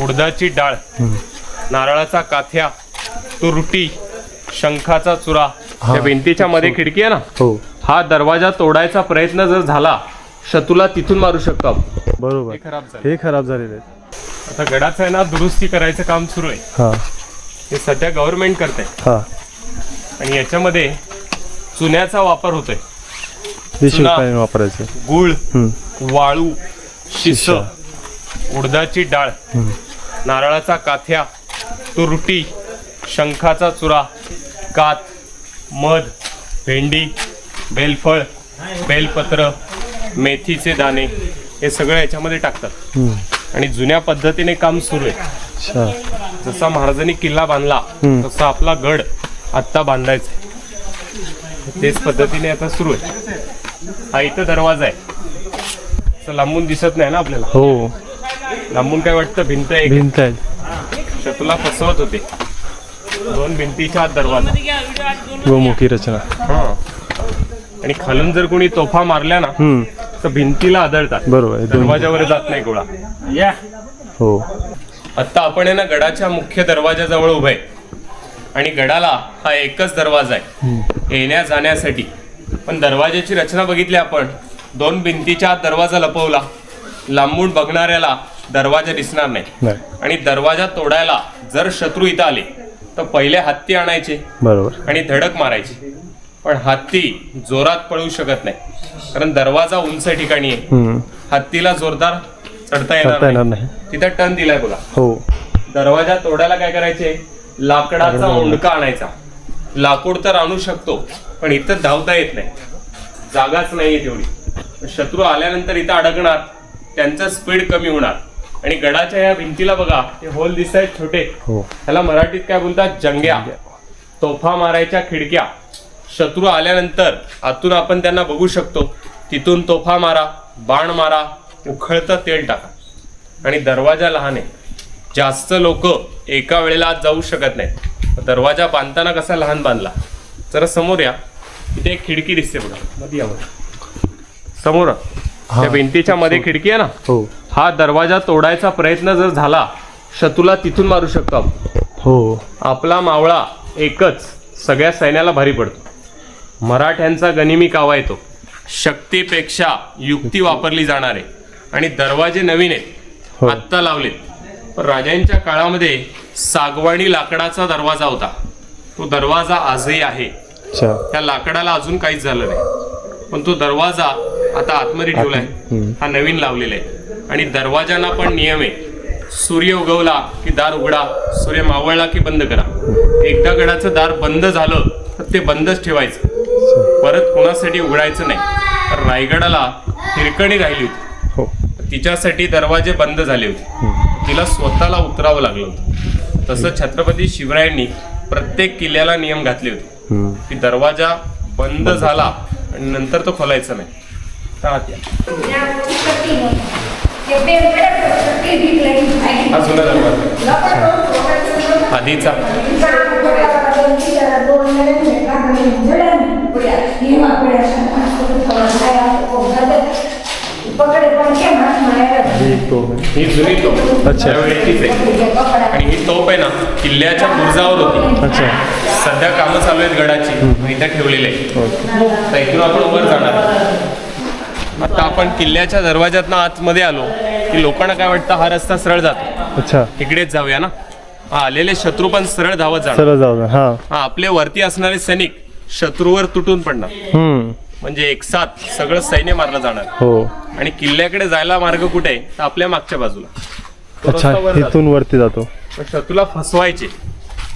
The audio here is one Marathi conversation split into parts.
उडदाची डाळ नारळाचा काथ्या तुरटी शंखाचा चुरा त्या भिंतीच्या मध्ये खिडकी आहे ना? हो. हा दरवाजा तोडायचा प्रयत्न जर झाला शत्रूला तिथून मारू शकतो आपण. बरोबर. हे खराब झालं. हे खराब झालेले आता गडाचं आहे ना दुरुस्ती करायचं काम सुरू आहे. हा. सध्या गव्हर्नमेंट करते हा. आणि याच्यामध्ये चुन्याचा वापर होतोय. वापरायचे. गुळ. वाळू शिसा. उडदाची डाळ नारळाचा काथ्या तुरटी शंखाचा चुरा कात मध भेंडी बेलफळ बेलपत्र मेथीचे दाणे हे सगळं याच्यामध्ये टाकतात. आणि जुन्या पद्धतीने काम सुरू आहे. जसा महाराजांनी किल्ला बांधला. तसा आपला गड आत्ता बांधायचा तेच पद्धतीने आता सुरू आहे. हा इथं दरवाजा आहे. असं लांबून दिसत नाही ना आपल्याला? हो. लांबून काय वाटतं? भिंत एक. भिंत आहेत शत्रूला फसवत होते. दोन भिंतीच्या आत दरवाजा. गोमुखी रचना. हा. आणि खालून जर कोणी तोफा मारल्या ना हम्म. तर भिंतीला आदळतात. बरोबर आहे. दरवाजावर जात नाही गोळा. या. हो. आता आपण आहे ना गडाच्या मुख्य दरवाजाजवळ उभे आहे. आणि गडाला हा एकच दरवाजा आहे. येण्या जाण्यासाठी पण दरवाजाची रचना बघितली आपण. दोन भिंतीच्या आत दरवाजा लपवला. लांबून बघणाऱ्याला दरवाजा दिसणार नाही. आणि दरवाजा तोडायला जर शत्रू इथं आले तर पहिले हत्ती आणायचे. बरोबर. आणि धडक मारायची. पण हत्ती जोरात पळू शकत नाही. कारण दरवाजा उंच ठिकाणी आहे. हत्तीला जोरदार चढता येणार नाही. तिथं टन दिलाय बघा. हो. दरवाजा तोडायला काय करायचे? लाकडाचा ओंडका आणायचा. लाकूड तर आणू शकतो पण इथं धावता येत नाही. जागाच नाहीये तेवढी. शत्रू आल्यानंतर इथं अडकणार. त्यांचं स्पीड कमी होणार. आणि गडाच्या या भिंतीला बघा हे होल दिसत आहेत छोटे. हो. ह्याला मराठीत काय बोलतात? जंग्या. तोफा मारायच्या खिडक्या. शत्रू आल्यानंतर आतून आपण त्यांना बघू शकतो. तिथून तोफा मारा बाण मारा उखळतं तेल टाका. आणि दरवाजा लहान आहे. जास्त लोक एका वेळेला आत जाऊ शकत नाहीत. दरवाजा बांधताना कसा लहान बांधला? जरा समोर या. इथे एक खिडकी दिसते बघा. मध्ये. समोर. हा. त्या भिंतीच्या मध्ये खिडकी आहे ना? हो. हा दरवाजा तोडायचा प्रयत्न जर झाला शत्रूला तिथून मारू शकतो आपण. हो. आपला मावळा एकच सगळ्या सैन्याला भारी पडतो. मराठ्यांचा गनिमी कावा येतो. शक्तीपेक्षा युक्ती वापरली जाणार आहे आणि दरवाजे नवीन आहेत. हो. आत्ता लावलेत. पण राजांच्या काळामध्ये सागवाणी लाकडाचा दरवाजा होता. तो दरवाजा आजही आहे. त्या लाकडाला अजून काहीच झालं नाही. पण तो दरवाजा आता आतमध्ये ठेवलाय. हा नवीन लावलेला आहे. आणि दरवाजांना पण नियम आहे. सूर्य उगवला की दार उघडा सूर्य मावळला की बंद करा. एकदा गडाचं दार बंद झालं तर ते बंदच ठेवायचं. परत कुणासाठी उघडायचं नाही. तर रायगडाला हिरकणी राहिली होती. हो. तिच्यासाठी दरवाजे बंद झाले होते. तिला स्वतःला उतरावं लागलं होतं. तसं छत्रपती शिवरायांनी प्रत्येक किल्ल्याला नियम घातले होते. की दरवाजा बंद झाला आणि नंतर तो खोलायचा नाही. आधीचा. ही एक तो ही जुनी तोप अच्छा. त्यावेळेचीच आहे. आणि ही तोप आहे ना किल्ल्याच्या बुर्जावर होती. अच्छा. सध्या कामं चालू आहेत गडाची. इथं ठेवलेले आहे. तर इथून आपण वर जाणार. आता आपण किल्ल्याच्या दरवाज्यातनं आतमध्ये आलो की लोकांना काय वाटतं हा रस्ता सरळ जातो? अच्छा. इकडेच जाऊया ना? हा आलेले शत्रू पण सरळ धावत जाणार. चला जाऊ हा. हा आपले वरती असणारे सैनिक शत्रूवर तुटून पडणार. हम्म. म्हणजे एक साथ सगळं सैन्य मारलं जाणार. हो. आणि किल्ल्याकडे जायला मार्ग कुठे आहे? तर आपल्या मागच्या बाजूला. तो अच्छा रस्ता वर जातो. इथून वरती जातो. पण शत्रूला फसवायचे.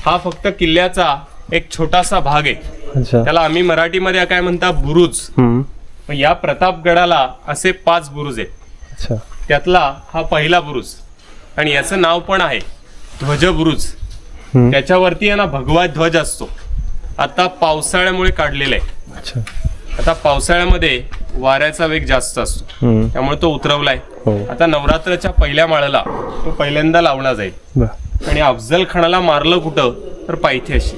हा फक्त किल्ल्याचा एक छोटासा भाग आहे. अच्छा. त्याला आम्ही मराठीमध्ये काय म्हणता? बुरुज. हम्म. मग या प्रतापगडाला असे पाच बुरुज आहेत. अच्छा. त्यातला हा पहिला बुरुज आणि याचं नाव पण आहे ध्वज बुरुज. त्याच्यावरती आहे ना भगवा ध्वज असतो. आता पावसाळ्यामुळे काढलेला आहे. अच्छा. आता पावसाळ्यामध्ये वाऱ्याचा वेग जास्त असतो. त्यामुळे तो उतरवलाय. हो. आता नवरात्रच्या पहिल्या माळाला तो पहिल्यांदा लावला जाईल. आणि अफजल खानाला मारलं कुठं तर पायथ्याशी.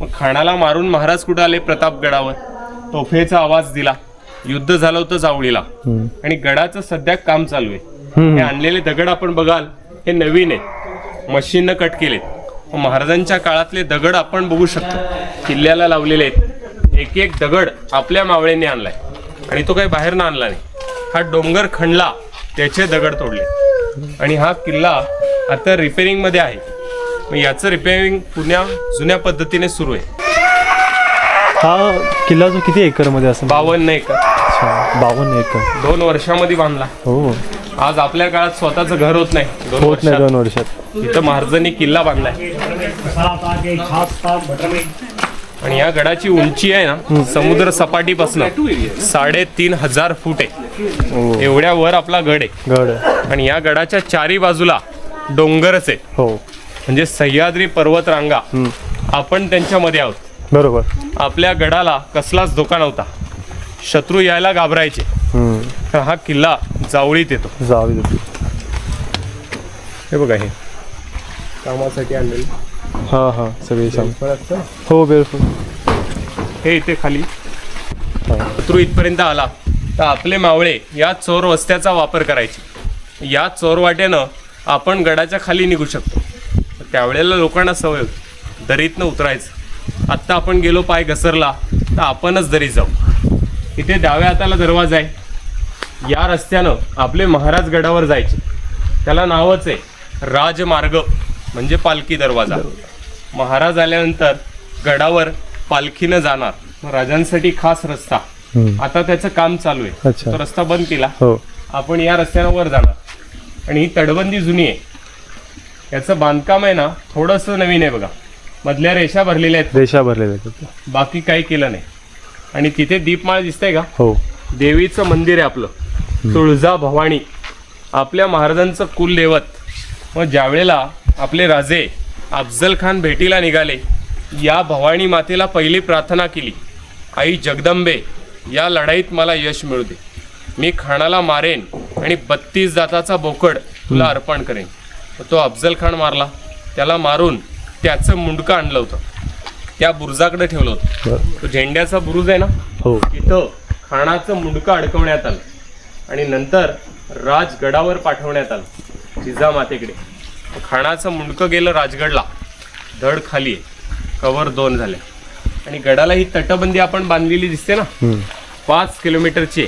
मग खानाला मारून महाराज कुठं आले प्रतापगडावर? तोफेचा आवाज दिला. युद्ध झालं होतं जावळीला. आणि गडाचं सध्या काम चालू आहे. हे आणलेले दगड आपण बघाल हे नवीन आहे. मशीननं कट केलेत. महाराजांच्या काळातले दगड आपण बघू शकतो. किल्ल्याला लावलेले आहेत. एक एक दगड आपल्या मावळ्यांनी आणलाय. आणि तो काही बाहेरनं आणला नाही. हा डोंगर खणला त्याचे दगड तोडले. आणि हा किल्ला आता रिपेअरिंगमध्ये आहे. मग याचं रिपेअरिंग पुण्या जुन्या पद्धतीने सुरू आहे. हा किल्ला जो किती एकरमध्ये असं बावन्न एकर. बावन्न एकर. दोन वर्षामध्ये बांधला. हो. आज आपल्या काळात स्वतःचं घर होत नाही. दोन होत नाही वर्षात. दोन वर्षात. इथं महाराजांनी किल्ला बांधलाय. आणि या गडाची उंची आहे ना समुद्र सपाटीपासून साडेतीन हजार फूट आहे. हो. एवढ्या वर आपला गड आहे. गड आणि या गडाच्या चारी बाजूला डोंगरच आहे. हो. म्हणजे सह्याद्री पर्वत रांगा आपण त्यांच्यामध्ये आहोत. बरोबर. आपल्या गडाला कसलाच धोका नव्हता. शत्रू यायला घाबरायचे. तर हा किल्ला जावळीत येतो. जावी देते हे बघा हे. कामासाठी आणलेलं. हा हा सगळे सांग. हो बिलकुल हे इथे खाली. शत्रू इथपर्यंत आला. तर आपले मावळे या चोर वस्त्याचा वापर करायचे. या चोरवाट्यानं आपण गडाच्या खाली निघू शकतो. त्यावेळेला लोकांना सवय होती. दरीतनं उतरायचं. आत्ता आपण गेलो पाय घसरला तर आपणच दरीत जाऊ. इथे डाव्या हाताला दरवाजा आहे. या रस्त्यानं आपले महाराज गडावर जायचे. त्याला नावच आहे राजमार्ग म्हणजे पालखी दरवाजा. महाराज आल्यानंतर गडावर पालखीनं जाणार. राजांसाठी खास रस्ता. आता त्याचं काम चालू आहे. तो रस्ता बंद केला. हो. आपण या रस्त्यानं वर जाणार. आणि ही तटबंदी जुनी आहे. याचं बांधकाम आहे ना थोडंसं नवीन आहे बघा. मधल्या रेषा भरलेल्या आहेत. रेषा भरलेल्या आहेत बाकी काही केलं नाही. आणि तिथे दीपमाळ दिसतंय का? हो. देवीचं मंदिर आहे आपलं. तुळजा भवानी आपल्या महाराजांचं कुलदैवत. मग ज्यावेळेला आपले राजे अफजल खान भेटीला निघाले या भवानी मातेला पहिली प्रार्थना केली आई जगदंबे या लढाईत मला यश मिळू दे. मी खानाला मारेन आणि बत्तीस जाताचा बोकड तुला अर्पण करेन. तो अफजल खान मारला. त्याला मारून त्याचं मुंडकं आणलं होतं. त्या बुरुजाकडे ठेवलं होतं. तो झेंड्याचा बुरुज आहे ना? हो. तिथं खाणाचं मुंडकं अडकवण्यात आलं. आणि नंतर राजगडावर पाठवण्यात आलं. जिजामातेकडे खाणाचं मुंडकं गेलं राजगडला. धड खाली आहे. कवर दोन झाल्या आणि गडाला ही तटबंदी आपण बांधलेली दिसते ना. पाच किलोमीटरची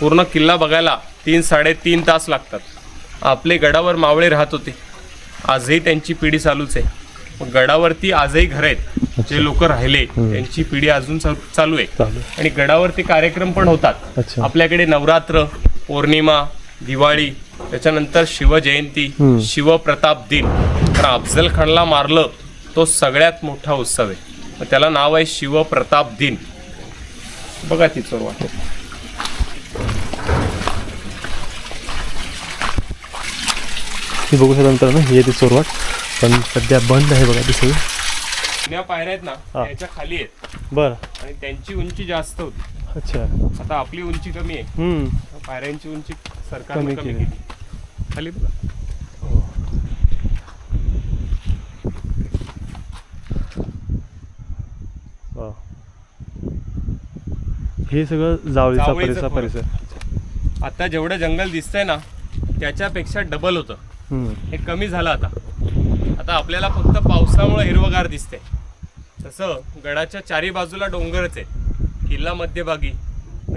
पूर्ण किल्ला बघायला तीन साडेतीन तास लागतात. आपले गडावर मावळे राहत होते. आजही त्यांची पिढी चालूच आहे. गडावरती आजही घर आहेत. जे लोक राहिले त्यांची पिढी अजून चालू आहे. आणि गडावरती कार्यक्रम पण होतात. आपल्याकडे नवरात्र पौर्णिमा दिवाळी त्याच्यानंतर शिवजयंती. शिवप्रताप दिन. कारण अफजल खानला मारलं तो सगळ्यात मोठा उत्सव आहे. त्याला नाव आहे शिवप्रताप दिन. बघा ती चोरवा ही बघू शकता मित्रांनो ही येते चोरवाट पण सध्या बंद आहे बघा ती सगळी जुन्या पायऱ्या आहेत ना हा. त्याच्याखाली आहेत. बरं. आणि त्यांची उंची जास्त होती. अच्छा. आता आपली उंची कमी आहे. हम्म. पायऱ्यांची उंची सरकारने कमी कमी केली. केली. खाली बघा. वा. हे सगळं जावळीचा जावळीचं परिसर. परिसर. आता जेवढं जंगल दिसतंय ना त्याच्यापेक्षा डबल होतं. हम्म. हे कमी झालं आता. आता आपल्याला फक्त पावसामुळे हिरवगार दिसते तसं गडाच्या चारी बाजूला डोंगरच आहे. किल्ला मध्यभागी.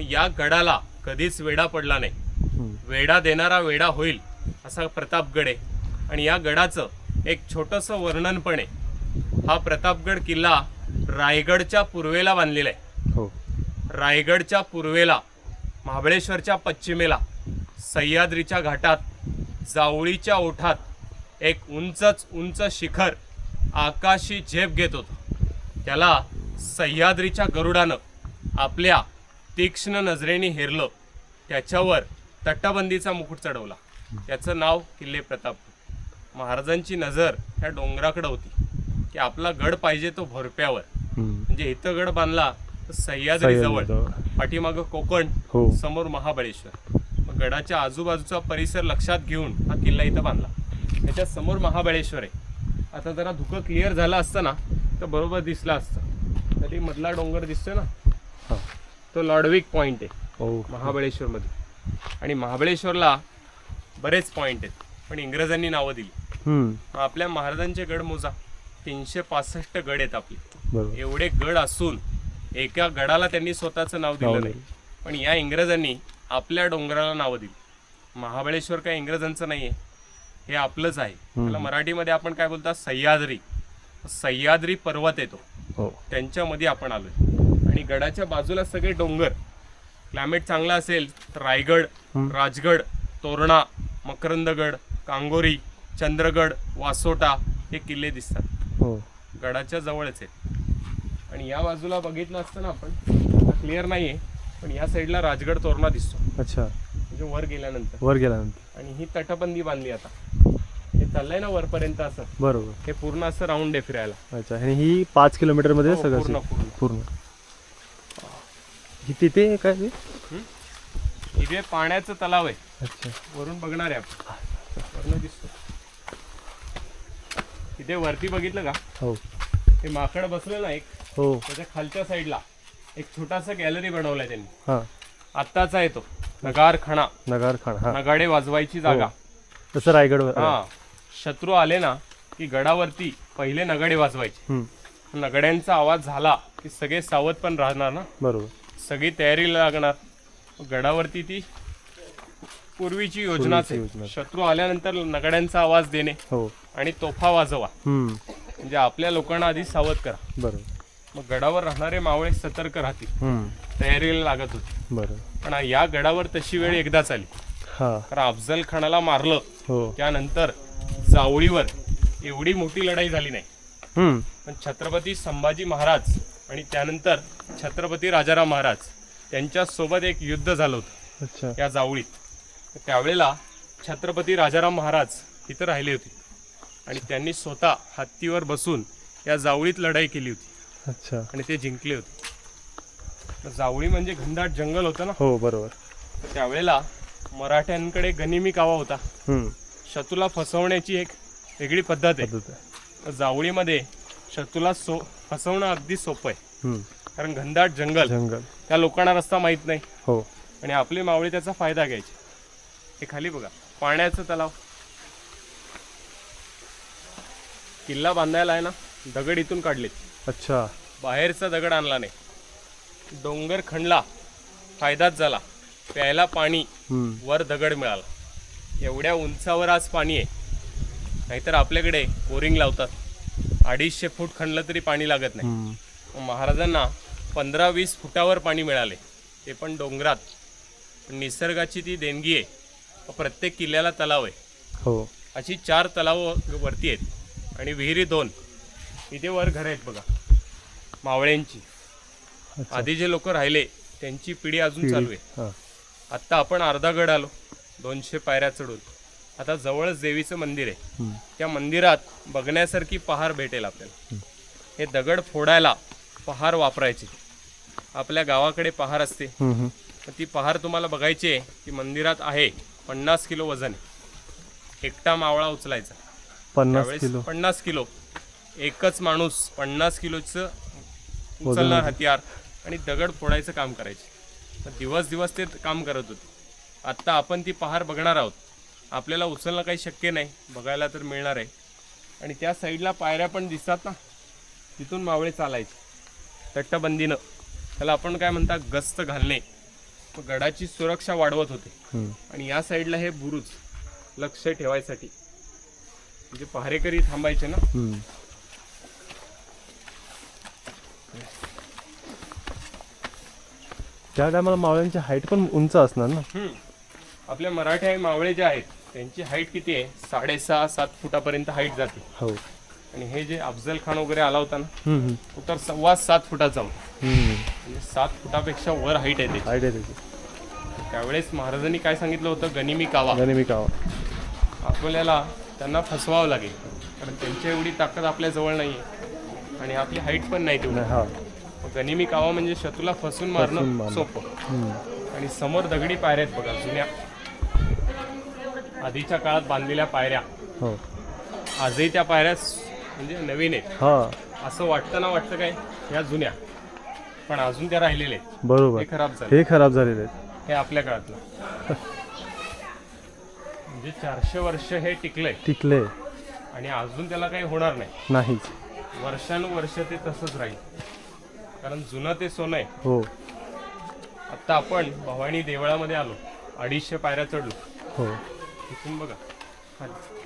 या गडाला कधीच वेडा पडला नाही. वेडा देणारा वेडा होईल असा प्रतापगड आहे. आणि या गडाचं एक छोटंसं वर्णन पण आहे. हा प्रतापगड किल्ला रायगडच्या पूर्वेला बांधलेला आहे. हो. रायगडच्या पूर्वेला महाबळेश्वरच्या पश्चिमेला सह्याद्रीच्या घाटात जावळीच्या ओठात एक उंचच उंच शिखर आकाशी झेप घेत होतं. त्याला सह्याद्रीच्या गरुडानं आपल्या तीक्ष्ण नजरेने हेरलं. त्याच्यावर तटबंदीचा मुकुट चढवला. त्याचं नाव किल्ले प्रताप. महाराजांची नजर त्या डोंगराकडे होती. की आपला गड पाहिजे तो भोरप्यावर. म्हणजे इथं गड बांधला तर सह्याद्री जवळ. सह्याद्रीजवळ. पाठीमागं कोकण हो. समोर महाबळेश्वर. मग गडाच्या आजूबाजूचा परिसर लक्षात घेऊन हा किल्ला इथं बांधला. त्याच्यासमोर महाबळेश्वर. आहे आता जरा धुकं क्लिअर झालं असतं ना तर बरोबर दिसलं असतं. तरी मधला डोंगर दिसतोय ना. तो लॉडविक पॉइंट आहे हो. महाबळेश्वरमध्ये. आणि महाबळेश्वरला बरेच पॉइंट आहेत पण इंग्रजांनी नावं दिली. आपल्या महाराजांचे गड मोजा. तीनशे पासष्ट गड आहेत आपले. एवढे गड असून एका गडाला त्यांनी स्वतःचं नाव नाव दिलं. नाही पण या इंग्रजांनी आपल्या डोंगराला नावं दिली. महाबळेश्वर काय इंग्रजांचं नाहीये. हे आपलंच आहे. त्याला मराठीमध्ये आपण काय बोलतात? सह्याद्री. सह्याद्री पर्वत येतो. हो. त्यांच्यामध्ये आपण आलोय. आणि गडाच्या बाजूला सगळे डोंगर. क्लायमेट चांगला असेल तर रायगड राजगड तोरणा मकरंदगड कांगोरी चंद्रगड वासोटा हे किल्ले दिसतात. हो. गडाच्या जवळच आहेत. आणि या बाजूला बघितलं असतं ना आपण क्लिअर नाहीये पण या साईडला राजगड तोरणा दिसतो. अच्छा. म्हणजे वर गेल्यानंतर. वर गेल्यानंतर. आणि ही तटबंदी बांधली आता. चाललंय ना वरपर्यंत असं. बरोबर. हे पूर्ण असं राऊंड आहे फिरायला. अच्छा आणि ही पाच किलोमीटरमध्ये हो, सगळं पूर्ण, असेल? पूर्ण. पूर्ण. ही तिथे काय ते? इथे पाण्याचं तलाव आहे अच्छा. वरून बघणार आहे आपण. वरून दिसतो इथे वरती बघितलं का? हो. ते माकड बसलं ना एक. हो. त्याच्या खालच्या साईडला एक छोटासा गॅलरी बनवलाय त्यांनी. हा. आत्ताचा आहे तो. नगार खणा नगार खान हा. नगाडे वाजवायची जागा. तसं रायगडवर हा. शत्रू आले ना की गडावरती पहिले नगाडे वाजवायचे. नगाड्यांचा आवाज झाला की सगळे सावध पण राहणार ना. बरोबर. सगळी तयारीला लागणार. गडावरती ती पूर्वीची योजनाच पूर्वीची आहे योजना. शत्रू आल्यानंतर नगाड्यांचा आवाज देणे हो. आणि तोफा वाजवा. म्हणजे आपल्या लोकांना आधी सावध करा. बरोबर. मग गडावर राहणारे मावळे सतर्क राहतील. तयारीला लागत होते. बरोबर. पण या गडावर तशी वेळ एकदाच आली. कारण अफजल खानाला मारलं. हो. त्यानंतर जावळीवर एवढी मोठी लढाई झाली नाही. हम्म. पण छत्रपती संभाजी महाराज आणि त्यानंतर छत्रपती राजाराम महाराज त्यांच्यासोबत एक युद्ध झालं होतं. अच्छा. या जावळीत. त्यावेळेला छत्रपती राजाराम महाराज इथं राहिले होते. आणि त्यांनी स्वतः हत्तीवर बसून या जावळीत लढाई केली होती. अच्छा. आणि ते जिंकले होते. तर जावळी म्हणजे घनदाट जंगल होतं ना? हो बरोबर. त्यावेळेला मराठ्यांकडे गनिमी कावा होता. हम्म. शत्रूला फसवण्याची एक वेगळी पद्धत आहे. जावळीमध्ये शत्रूला सो फसवणं अगदी सोपं आहे. कारण घनदाट जंगल जंगल. त्या लोकांना रस्ता माहीत नाही. हो. आणि आपली मावळी त्याचा फायदा घ्यायची. हे खाली बघा. पाण्याचं तलाव. किल्ला बांधायला आहे ना दगड इथून काढलेत. अच्छा. बाहेरचा दगड आणला नाही. डोंगर खणला. फायदाच झाला. प्यायला पाणी. वर दगड मिळाला. एवढ्या उंचावर आज पाणी आहे. नाहीतर आपल्याकडे बोरिंग लावतात. अडीचशे फूट खणलं तरी पाणी लागत नाही. महाराजांना पंधरा वीस फुटावर पाणी मिळाले. ते पण डोंगरात. निसर्गाची ती देणगी आहे. प्रत्येक किल्ल्याला तलाव आहे. हो. अशी चार तलाव वरती आहेत. आणि विहिरी दोन. इथे वर घर आहेत बघा. मावळ्यांची. आधी जे लोक राहिले त्यांची पिढी अजून चालू आहे. आत्ता आपण अर्धा गड आलो. दोनशे पायऱ्या चढून. आता जवळच देवीचं मंदिर आहे. त्या मंदिरात बघण्यासारखी पहार भेटेल आपल्याला. हे दगड फोडायला पहार वापरायचे. आपल्या गावाकडे पहार असते. ती पहार तुम्हाला बघायची आहे. ती मंदिरात आहे. पन्नास किलो वजन आहे. एकटा मावळा उचलायचा. पन्नास किलो. पन्नास किलो. एकच माणूस पन्नास किलोचं उचलणार हत्यार आणि दगड फोडायचं काम करायचे. तर दिवस दिवस ते काम करत होते. आत्ता आपण ती पहार बघणार आहोत. आपल्याला उचलणं काही शक्य नाही. बघायला तर मिळणार आहे. आणि त्या साईडला पायऱ्या पण दिसतात ना? तिथून मावळे चालायचे. तट्टबंदीनं त्याला आपण काय म्हणतात? गस्त घालणे. गडाची सुरक्षा वाढवत होते. आणि या साईडला हे बुरुज. लक्ष ठेवायसाठी. म्हणजे पहारेकरी थांबायचे ना? त्या टायमाला मावळ्यांची हाईट पण उंच असणार ना. आपल्या मराठी मावळे जे आहेत त्यांची हाईट किती आहे? साडेसहा सात फुटापर्यंत हाईट जाते. हो. आणि हे जे अफजल खान वगैरे आला होता ना हम्म हम्म. तो तर सव्वा सात फुटाचा होता. हम्म म्हणजे सात फुटापेक्षा वर हाईट आहे त्याची हाईट आहे त्याची. त्यावेळेस महाराजांनी काय सांगितलं होतं? गनिमी कावा. आणि मी कावा. आपल्याला त्यांना फसवावं लागेल. कारण त्यांची एवढी ताकद आपल्या जवळ नाही आहे आणि आपली हाईट पण नाही तेवढी. हा. मग गनिमी कावा म्हणजे शत्रूला फसून मारणं. सोपं. आणि समोर दगडी पायऱ्या आहेत बघा जुन्या. आधीच्या काळात बांधलेल्या पायऱ्या. हो. आजही त्या पायऱ्या म्हणजे नवीन आहेत. हा. असं वाटतं ना वाटतं काय? ह्या जुन्या. पण अजून त्या राहिलेल्या आहेत. बरोबर. हे खराब झाले हे खराब झालेले आहेत. हे आपल्या काळातलं. म्हणजे चारशे वर्ष हे टिकलंय. टिकले आणि अजून त्याला काही होणार नाही. नाहीच. वर्षानुवर्ष ते तसंच राहील. कारण जुनं ते सोनं आहे. हो. आता आपण भवानी देवळामध्ये आलो. अडीचशे पायऱ्या चढलो. हो. इथून बघा. खाली.